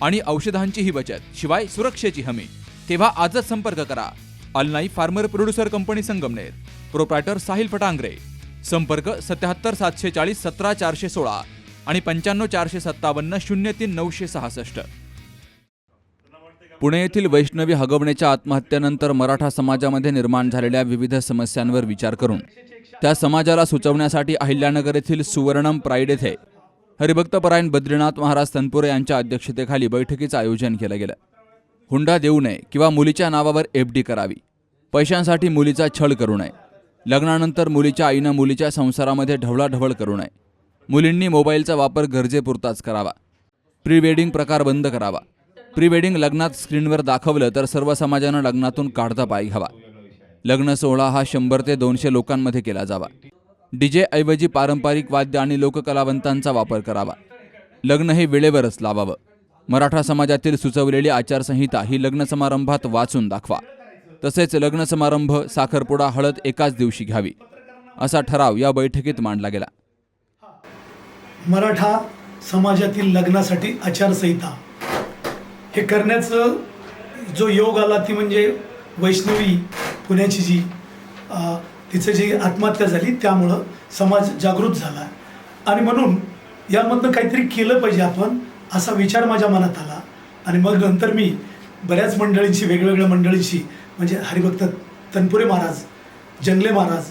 आणि औषधांचीही बचत शिवाय सुरक्षेची हमी. तेव्हा आजच संपर्क करा. Alnai farmer producer company Sangamner. Proprietor Sahil Fatangare. संपर्क सत्याहत्तर सातशे चाळीस सतरा चारशे सोळा आणि पंच्याण्णव चारशे सत्तावन्न शून्य तीन नऊशे सहासष्ट. पुणे येथील वैष्णवी हगवण्याच्या आत्महत्येनंतर मराठा समाजामध्ये निर्माण झालेल्या विविध समस्यांवर विचार करून त्या समाजाला सुचवण्यासाठी अहिल्यानगर येथील सुवर्णम प्राईड येथे हरिभक्तपरायण बद्रीनाथ महाराज तनपुरे यांच्या अध्यक्षतेखाली बैठकीचं आयोजन केलं गेलं. हुंडा देऊ नये किंवा मुलीच्या नावावर एफ डी करावी. पैशांसाठी मुलीचा छळ करू नये. लग्नानंतर मुलीच्या आईनं मुलीच्या संसारामध्ये ढवळाढवळ करू नये. मुलींनी मोबाईलचा वापर गरजेपुरताच करावा. प्री वेडिंग प्रकार बंद करावा. प्री वेडिंग लग्नात स्क्रीनवर दाखवलं तर सर्व समाजानं लग्नातून काढता पाय घ्यावा लग्न सोहळा हा शंभर ते दोनशे लोकांमध्ये केला जावा. डीजे ऐवजी पारंपरिक वाद्य आणि लोककलावंतांचा वापर करावा. लग्न हे वेळेवरच लावावं. मराठा समाजातील सुचवलेली आचारसंहिता ही लग्न समारंभात वाचून दाखवा. तसेच लग्न समारंभ साखरपुडा हळद एकाच दिवशी घ्यावी असा ठराव या बैठकीत मांडला गेला. मराठा समाजातील लग्नासाठी आचारसंहिता. हे करण्याचं जो योग आला ती म्हणजे वैष्णवी पुण्याची जी तिचं जी आत्महत्या झाली त्यामुळं समाज जागृत झाला. आणि म्हणून यामधनं काहीतरी केलं पाहिजे आपण असा विचार माझ्या मनात आला. आणि मग नंतर मी बऱ्याच मंडळींची वेगवेगळ्या मंडळींशी म्हणजे हरिभक्त तनपुरे महाराज जंगले महाराज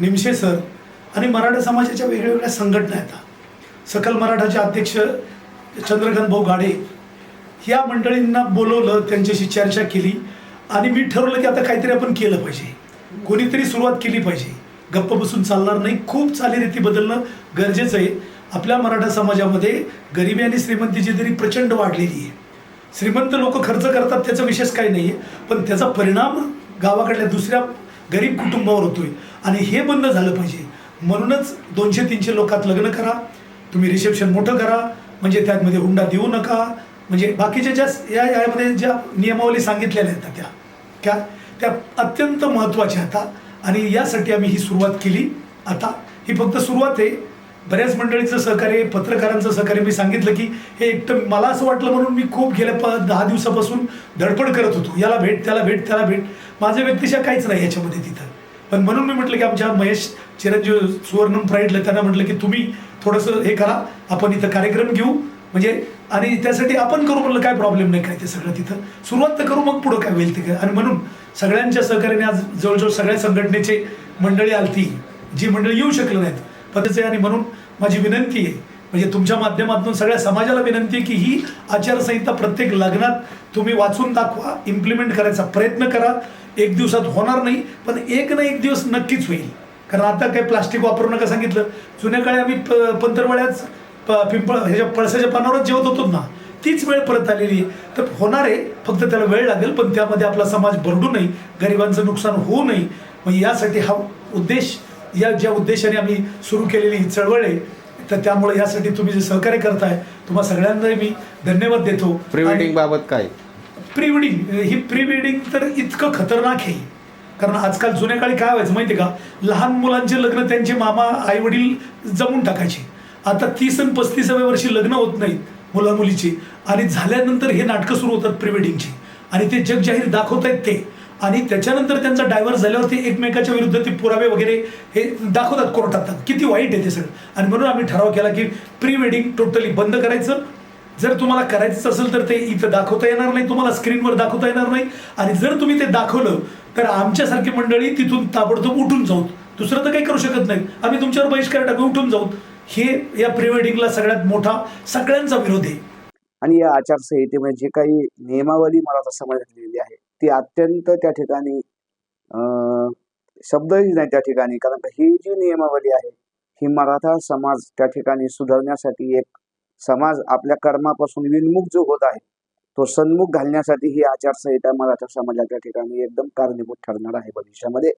निमशे सर आणि मराठा समाजाच्या वेगवेगळ्या संघटना येतात सकल मराठाचे अध्यक्ष चंद्रकांत भाऊ गाडे या मंडळींना बोलवलं त्यांच्याशी चर्चा केली आणि मी ठरवलं की आता काहीतरी आपण केलं पाहिजे. कोणीतरी सुरुवात केली पाहिजे. गप्प बसून चालणार नाही. खूप चालीरीती बदलणं गरजेचं आहे. आपल्या मराठा समाजामध्ये गरिबी आणि श्रीमंतीची तरी प्रचंड वाढलेली आहे. श्रीमंत लोक खर्च करतात त्याचा विशेष काही नाही आहे पण त्याचा परिणाम गावाकडल्या दुसऱ्या गरीब कुटुंबावर होतोय. आणि हे बंद झालं पाहिजे. म्हणूनच दोनशे तीनशे लोकात लग्न करा. तुम्ही रिसेप्शन मोठं करा. म्हणजे त्यामध्ये हुंडा देऊ नका. म्हणजे बाकीच्या ज्या या यामध्ये ज्या नियमावली सांगितलेल्या आहेत त्या. त्या त्या अत्यंत महत्त्वाच्या आता. आणि यासाठी आम्ही ही सुरुवात केली आता. ही फक्त सुरुवात आहे. बऱ्याच मंडळीचं सहकार्य पत्रकारांचं सहकार्य. मी सांगितलं की हे एकटं मला असं वाटलं म्हणून मी खूप गेल्या प दहा दिवसापासून धडपड करत होतो. याला भेट त्याला भेट त्याला भेट. माझ्या व्यक्तिशा काहीच नाही याच्यामध्ये तिथं. पण म्हणून मी म्हटलं की आमच्या महेश चिरंजीव सुवर्णम प्राईडला त्यांना म्हटलं की तुम्ही थोडंसं हे करा. आपण इथं कार्यक्रम घेऊ. म्हणजे आणि त्यासाठी आपण करू म्हटलं काय प्रॉब्लेम नाही काय ते सगळं तिथं. सुरुवात तर करू मग पुढं काय होईल ते. काय आणि म्हणून सगळ्यांच्या सहकार्याने आज जवळजवळ सगळ्या संघटनेचे मंडळी आलती जी मंडळी येऊ शकले नाहीत. पद्धतीचे आणि म्हणून माझी विनंती आहे म्हणजे तुमच्या माध्यमातून सगळ्या समाजाला विनंती आहे की ही आचारसंहिता प्रत्येक लग्नात तुम्ही वाचून दाखवा इम्प्लिमेंट करायचा प्रयत्न करा. एक दिवसात होणार नाही पण एक ना एक दिवस नक्कीच होईल. कारण आता काही प्लास्टिक वापरू नका सांगितलं. जुन्या काळी आम्ही प पंतरवड्याच प पिंपळ ह्याच्या पळसाच्या पानावरच जेवत होतो ना. तीच वेळ परत आलेली आहे. तर होणार आहे फक्त त्याला वेळ लागेल पण त्यामध्ये आपला समाज भरडू नये गरिबांचं नुकसान होऊ नये. मग यासाठी हा उद्देश या ज्या उद्देशाने आम्ही सुरू केलेली ही चळवळ आहे तर त्यामुळे यासाठी तुम्ही जे सहकार्य करताय तुम्हा सगळ्यांना मी धन्यवाद देतो. प्री वेडिंग बाबत काय? प्री वेडिंग ही प्री वेडिंग तर इतकं खतरनाक आहे. कारण आजकाल जुन्या काळी काय व्हायचं माहिती का? लहान मुलांचे लग्न त्यांचे मामा आई वडील जमून टाकायचे. आता तीस आणि पस्तीसाव्या वर्षी लग्न होत नाहीत. मुला मुलीची आणि झाल्यानंतर हे नाटकं सुरू होतात प्री वेडिंगची. आणि ते जग जाहीर दाखवतायत ते. आणि त्याच्यानंतर त्यांचा डायव्हर्स झाल्यावर ते एकमेकाच्या विरुद्ध ते पुरावे वगैरे हे दाखवतात कोर्टात. किती वाईट आहे ते सगळं. आणि म्हणून आम्ही ठराव केला की प्री वेडिंग टोटली बंद करायचं. जर तुम्हाला करायचं असेल तर ते इथं दाखवता येणार नाही तुम्हाला स्क्रीनवर दाखवता येणार नाही. आणि जर तुम्ही ते दाखवलं तर आमच्यासारखी मंडळी तिथून ताबडतोब उठून जाऊ दुसरं तर काही करू शकत नाही. आम्ही तुमच्यावर बहिष्कार टाकू उठून जाऊ हे या प्री वेडिंगला सगळ्यात मोठा सगळ्यांचा विरोध. आहे आणि या आचारसंहितेमध्ये जे काही नियमावली मराठा समाजात लिहिली आहे ती अत्यंत त्या ठिकाणी अं, शब्दही नाही त्या ठिकाणी. कारण का ही जी नियमावली आहे ही मराठा समाज त्या ठिकाणी सुधारण्यासाठी एक समाज आपल्या कर्मापासून विनमुख जो होत आहे तो सन्मुख घालण्यासाठी ही आचारसंहिता मराठा समाजाच्या ठिकाणी एकदम कारणीभूत ठरणार आहे भविष्यामध्ये.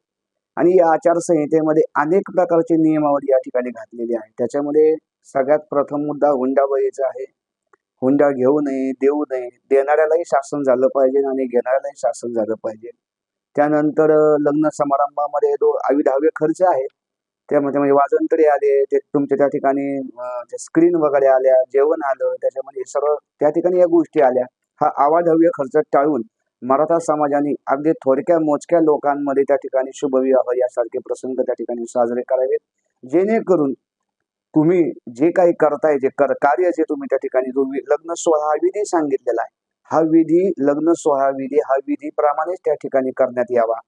आणि या आचारसंहितेमध्ये अनेक प्रकारचे नियमावली या ठिकाणी घातलेली आहे त्याच्यामध्ये सगळ्यात प्रथम मुद्दा हुंडा बळीचा आहे. हुंडा घेऊ नये देऊ नये. देणाऱ्यालाही शासन झालं पाहिजे आणि घेणाऱ्यालाही शासन झालं पाहिजे. त्यानंतर लग्न समारंभामध्ये जो अविधाव्य खर्च आहे त्यामध्ये म्हणजे वाजंत्री आले ते तुमच्या त्या ठिकाणी स्क्रीन वगैरे आल्या जेवण आलं त्याच्यामध्ये सर्व त्या ठिकाणी या गोष्टी आल्या. हा अवाढव्य खर्च टाळून मराठा समाजाने अगदी थोडक्या मोजक्या लोकांमध्ये त्या ठिकाणी शुभविवाह यासारखे प्रसंग त्या ठिकाणी साजरे करावेत. जेणेकरून तुम्ही जे काही करताय जे कर कार्य जे तुम्ही त्या ठिकाणी जो लग्न सोहळा विधी सांगितलेला आहे. हा विधी लग्न सोहळा विधी हा विधीप्रमाणेच त्या ठिकाणी करण्यात यावा.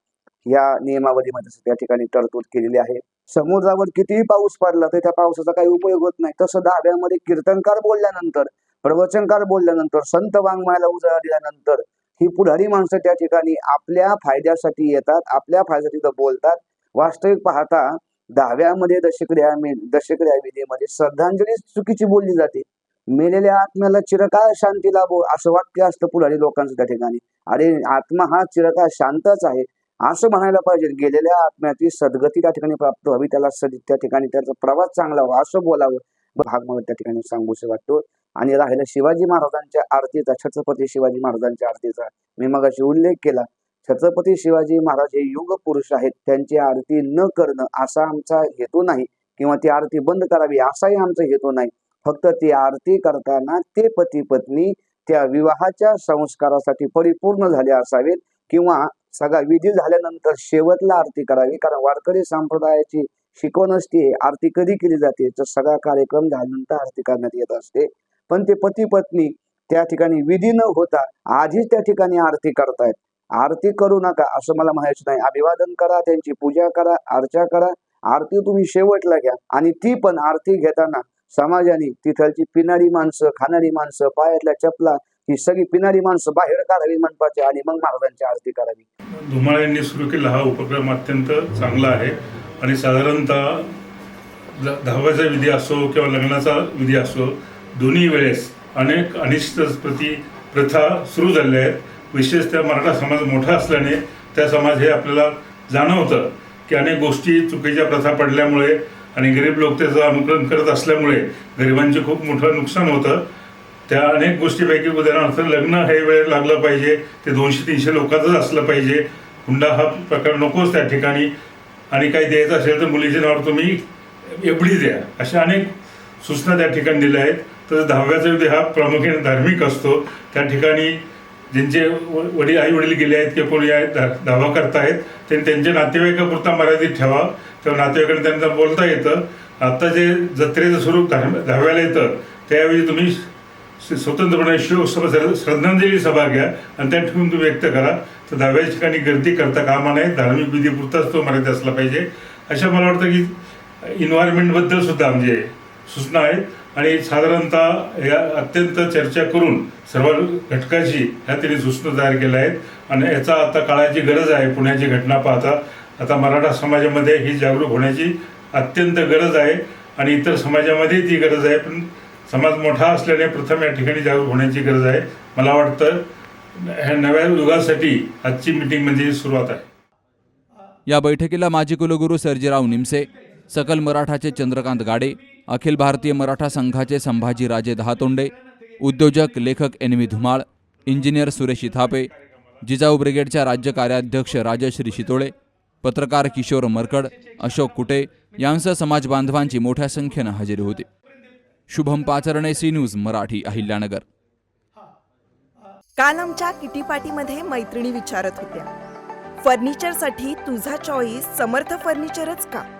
या नियमावलीमध्ये त्या ठिकाणी तरतूद केलेली आहे. समुद्रावर कितीही पाऊस पडला तर त्या पावसाचा काही उपयोग होत नाही. तसं दहाव्यामध्ये कीर्तनकार बोलल्यानंतर प्रवचनकार बोलल्यानंतर संत वाङ्मयाला उजाळा दिल्यानंतर ही पुढारी माणसं त्या ठिकाणी आपल्या फायद्यासाठी येतात आपल्या फायद्यासाठी बोलतात. वास्तविक पाहता दहाव्यामध्ये दशक्रिया दशक्रिया विधीमध्ये श्रद्धांजली चुकीची बोलली जाते. मेलेल्या आत्म्याला चिरकाळ शांती लाभो असं वाक्य असतं पुढारी लोकांचं त्या ठिकाणी. अरे आत्मा हा चिरकाळ शांतच आहे. असं म्हणायला पाहिजे गेलेल्या आत्म्याची सद्गती त्या ठिकाणी प्राप्त व्हावी त्याला सद त्या ठिकाणी त्याचा प्रवास चांगला व्हावा असं बोलावं. भाग मला त्या ठिकाणी सांगूसे वाटतो आणि राहिला शिवाजी महाराजांच्या आरतीचा छत्रपती शिवाजी महाराजांच्या आरतीचा मी मगाशी उल्लेख केला. छत्रपती शिवाजी महाराज हे युग पुरुष आहेत. त्यांची आरती न करणं असा आमचा हेतू नाही किंवा ती आरती बंद करावी असाही आमचा हेतू नाही. फक्त ती आरती करताना ते पती पत्नी त्या विवाहाच्या संस्कारासाठी परिपूर्ण झाले असावेत किंवा सगळा विधी झाल्यानंतर शेवटला आरती करावी. कारण वारकरी संप्रदायाची शिकवण असते आरती कधी केली जाते? तर सगळा कार्यक्रम झाल्यानंतर आरती करण्यात येत असते. पण ते पती पत्नी त्या ठिकाणी विधी न होता आधीच त्या ठिकाणी आरती करतायत. आरती करू नका असं मला म्हणायचं नाही. अभिवादन करा त्यांची पूजा करा अर्चा करा. आरती तुम्ही शेवटला घ्या. आणि ती पण आरती घेताना समाजाने तिथलची पिणारी माणसं खाणारी माणसं पायातल्या चपला ही सगळी पिणारी माणसं बाहेर काढावी मंडपाची आणि मग महाराजांची आरती करावी. धुमाळ यांनी सुरू केला. हा उपक्रम अत्यंत चांगला आहे. आणि साधारणतः दहाव्याचा विधी असो किंवा लग्नाचा विधी असो दोन्ही वेळेस अनेक अनिष्ट प्रती प्रथा सुरू झालेल्या आहेत. विशेषतः मराठा समाज मोठा असल्याने त्या समाज हे आपल्याला जाणवतं की अनेक गोष्टी चुकीच्या प्रथा पडल्यामुळे आणि गरीब लोक त्याचं अनुकरण करत असल्यामुळे गरिबांचे खूप मोठं नुकसान होतं. त्या अनेक गोष्टीपैकी उदाहरणार्थ लग्न हे वेळ लागलं पाहिजे ते दोनशे तीनशे लोकांचंच असलं पाहिजे. हुंडा हा प्रकार नकोच त्या ठिकाणी. आणि काही द्यायचं असेल तर मुलीचे नावावर तुम्ही एवढी द्या. अशा अनेक सूचना त्या ठिकाणी दिल्या आहेत. तर दहाव्याचा विधी हा प्रामुख्याने धार्मिक असतो त्या ठिकाणी ज्यांचे व- वडील आई वडील गेले आहेत किंवा कोणी आहेत धावा दावा करतायत त्यांनी त्यांच्या नातेवाईकापुरता मर्यादित ठेवा. तेव्हा नातेवाईकांना त्यांना बोलता येतं. आता जे जत्रेचं स्वरूप धार्म दहाव्याला येतं त्यावेळी तुम्ही स्वतंत्रपणे शिव सभा श्रद्धांजली सभा घ्या आणि त्या ठिकाणी तुम्ही व्यक्त करा. तर दहाव्या ठिकाणी गर्दी करता कामा नये. धार्मिक विधीपुरताच तो मर्यादा असला पाहिजे. अशा मला वाटतं की इन्व्हायरमेंटबद्दल सुद्धा म्हणजे सूचना आहेत. आणि साधारणतः या अत्यंत चर्चा करून सर्व घटकाची ह्या त्यांनी सूचना तयार केल्या आहेत. आणि याचा आता काळाची गरज आहे पुण्याची घटना पाहता. आता मराठा समाजामध्ये ही जागरूक होण्याची अत्यंत गरज आहे आणि इतर समाजामध्ये ती गरज आहे. पण समाज मोठा असल्याने प्रथम या ठिकाणी जागरूक होण्याची गरज आहे. मला वाटतं ह्या नव्या युगासाठी आजची मिटिंग म्हणजे सुरुवात आहे. या बैठकीला माजी कुलगुरू सर्जीराव निमसे सकल मराठाचे चंद्रकांत गाडे अखिल भारतीय मराठा संघाचे संभाजी राजे दहातोंडे उद्योजक लेखक N V Dhumal engineer Suresh Ithape Jijau ब्रिगेडच्या राज्य कार्याध्यक्ष राजश्री शितोळे पत्रकार किशोर मरकड अशोक कुटे यांसह समाज बांधवांची मोठ्या संख्येनं हजेरी होती. Shubham Pacharne C news Marathi Ahilyanagar. काल आमच्या किटी पार्टीमध्ये मैत्रिणी विचारत होत्या. फर्निचरसाठी तुझा चॉईस समर्थ फर्निचरच का?